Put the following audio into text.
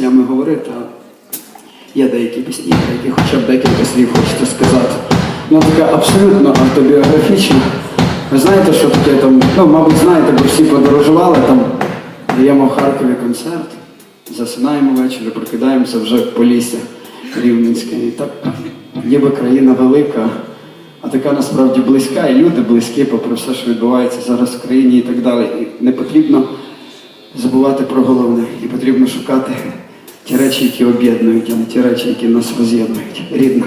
піснями говорити, а є деякі пісні, які хоча б декілька слів хочете сказати. Ну така абсолютно автобіографічна. Ви знаєте, що таке там, ну, мабуть, знаєте, бо всі подорожували, там даємо в Харкові концерт, засинаємо ввечері, прокидаємося вже в Полісся Рівненське. І так ніби країна велика, а така насправді близька, і люди близькі, попри все, що відбувається зараз в країні і так далі. І не потрібно забувати про головне, і потрібно шукати. Ті речі, які об'єднують, а не ті нас роз'єднують. Рідна.